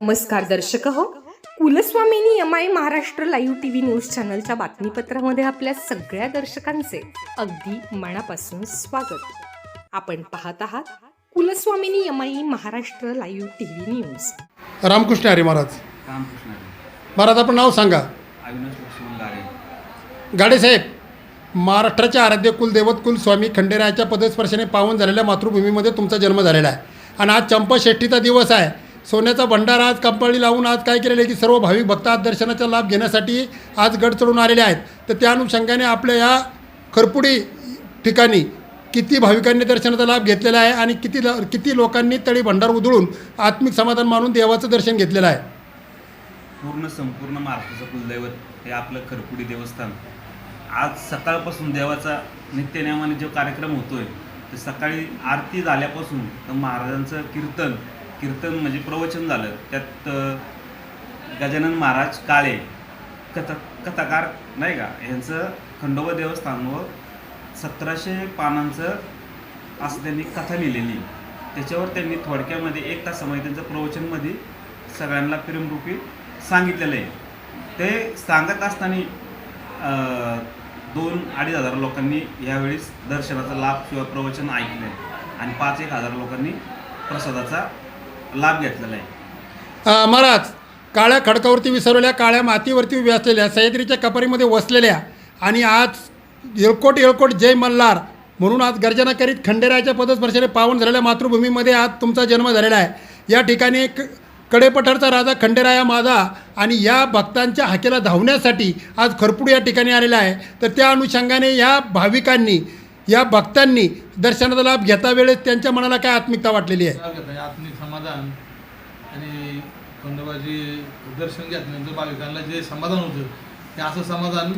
नमस्कार दर्शक हो. Kulswamini M I Maharashtra live T V news चॅनलच्या बातमीपत्रामध्ये आपल्या सगळ्या दर्शकांचे अगदी मनापासून स्वागत. आपण पाहत आहात Kulswamini M I Maharashtra live T V news. Ramkrishna Hari Maharaj. Ramkrishna Maharaj आपण नाव सांगा. अविनाश लक्ष्मण गारे. गाडेसाहेब महाराष्ट्राचे आराध्य कुलदैवत कुलस्वामी खंडेरायाच्या पदस्पर्शाने पावन झालेल्या मातृभूमीमध्ये तुमचा जन्म झालेला आहे. आणि आज चंपाषष्ठीचा दिवस आहे. सोन्याचा भंडार आज कंपाळी लावून आज काय केलेलं आहे की सर्व भाविक भक्त आज दर्शनाचा लाभ घेण्यासाठी आज गड चढून आलेले आहेत. तर त्या अनुषंगाने आपल्या या खरपुडी ठिकाणी किती भाविकांनी दर्शनाचा लाभ घेतलेला आहे आणि किती ल किती लोकांनी तळी भंडार उधळून आत्मिक समाधान मानून देवाचं दर्शन घेतलेलं आहे. पूर्ण संपूर्ण महाराष्ट्राचं कुलदैवत हे आपलं खरपुडी देवस्थान. आज सकाळपासून देवाचा नित्यनियमाने जो कार्यक्रम होतोय तर सकाळी आरती झाल्यापासून तर महाराजांचं कीर्तन कीर्तन म्हणजे प्रवचन झालं. त्यात गजानन महाराज काळे कथा कथाकार नाही का? यांचं खंडोबा देवस्थान व सतराशे पानांचं असं त्यांनी कथा लिहिलेली. त्याच्यावर त्यांनी थोडक्यामध्ये एक तासामध्ये त्यांचं प्रवचनमध्ये सगळ्यांना प्रेमरूपी सांगितलेलं आहे. ते सांगत असताना दोन अडीच हजार लोकांनी यावेळेस दर्शनाचा लाभ किंवा प्रवचन ऐकलं आहे आणि पाच एक हजार लोकांनी प्रसादाचा लाभ घेतलेला आहे. महाराज काळ्या खडकावरती विसरलेल्या काळ्या मातीवरती उभ्या असलेल्या सह्याद्रीच्या कपारीमध्ये वसलेल्या आणि आज येळकोट येळकोट जय मल्हार म्हणून आज गर्जना करीत खंडेरायाच्या पदस्पर्शाने पावन झालेल्या मातृभूमीमध्ये आज तुमचा जन्म झालेला आहे. या ठिकाणी क कडेपठारचा राजा खंडेराया माझा आणि या भक्तांच्या हाकेला धावण्यासाठी आज खरपूड या ठिकाणी आलेला आहे. तर त्या अनुषंगाने या भाविकांनी या भक्तांनी दर्शनाचा लाभ घेता वेळेस त्यांच्या मनाला काय आत्मिकता वाटलेली आहे? म्हणजे आत्मिक समाधान आणि खंडोबाची दर्शन घेतल्यानंतर भाविकांना जे समाधान होतं ते असं समाधान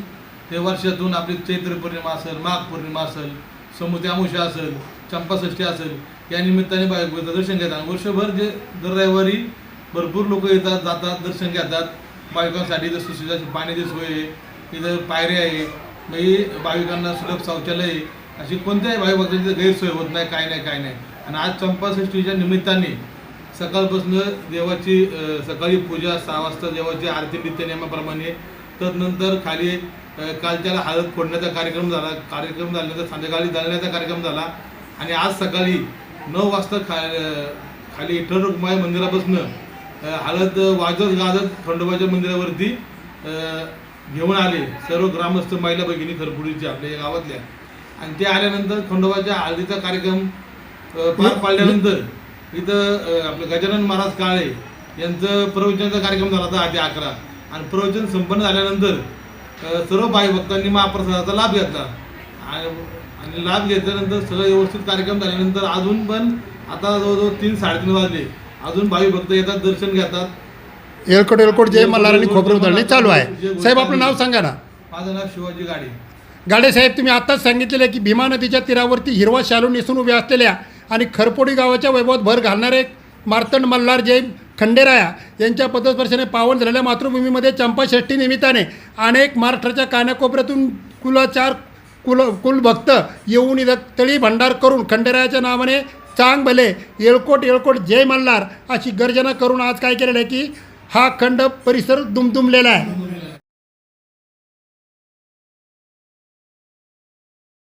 ते वर्षातून आपली चैत्र पौर्णिमा असेल माघ पौर्णिमा असेल समुद्री अमावस्या असेल चंपाषष्ठी असेल या निमित्ताने भाविकांचं दर्शन घेतात. वर्षभर जे दर रविवारी भरपूर लोक येतात जातात दर्शन घेतात. भाविकांसाठी जसं सुशिदाची पाण्याची सोय आहे इथं पायऱ्या आहे. मग भाविकांना सुलभ शौचालय आहे. अशी कोणत्याही भाविक भक्तांची गैरसोय होत नाही काय नाही काय नाही. आणि आज चंपाषष्टीच्या निमित्ताने सकाळपासून देवाची सकाळी पूजा सहा वाजता देवाची आरती नित्यनियमाप्रमाणे तदनंतर खाली काल कालच्याला हळद फोडण्याचा कार्यक्रम झाला कार्यक्रम झाल्यानंतर संध्याकाळी दळण्याचा कार्यक्रम झाला. आणि आज सकाळी नऊ वाजता खा खाली विठ्ठल रुक्माई मंदिरापासून हळद वाजत गाजत खंडोबाच्या मंदिरावरती घेऊन आले सर्व ग्रामस्थ महिला भगिनी खरपुडीच्या आपल्या गावातल्या. आणि ते आल्यानंतर खंडोबाच्या हळदीचा कार्यक्रम पार पाडल्यानंतर इथं आपलं गजानन महाराज काळे यांचं प्रवचनाचा कार्यक्रम झाला होता आधी अकरा. आणि प्रवचन संपन्न झाल्यानंतर सर्व भाई भक्तांनी महाप्रसादाचा लाभ घेतला. आणि लाभ घेतल्यानंतर सगळं व्यवस्थित कार्यक्रम झाल्यानंतर अजून पण आता जवळजवळ तीन साडेतीन वाजले. अजून भावी भक्त येतात दर्शन घेतात. येळकोट येळकोट जय मल्हार आणि खोबरे चालू आहे. साहेब आपलं नाव सांगा ना. माझं नाव शिवाजी गाडे. गाडेसाहेब तुम्ही आत्ताच सांगितलेलं आहे की भीमा नदीच्या तीरावरती हिरवा शालू नेसून उभ्या असलेल्या आणि खरपोडी गावाच्या वैभवात भर घालणारे मार्तंड मल्हार जय खंडेराया यांच्या पदस्पर्शाने पावन झालेल्या मातृभूमीमध्ये चंपाषष्ठी निमित्ताने अनेक महाराष्ट्राच्या कानाकोपऱ्यातून कुलाचार कुल कुलभक्त येऊन इथं तळी भंडार करून खंडेरायाच्या नावाने चांग भले येळकोट येळकोट जय मल्हार अशी गर्जना करून आज काय केलेलं आहे की हा खंड परिसर दुमदुमलेला आहे.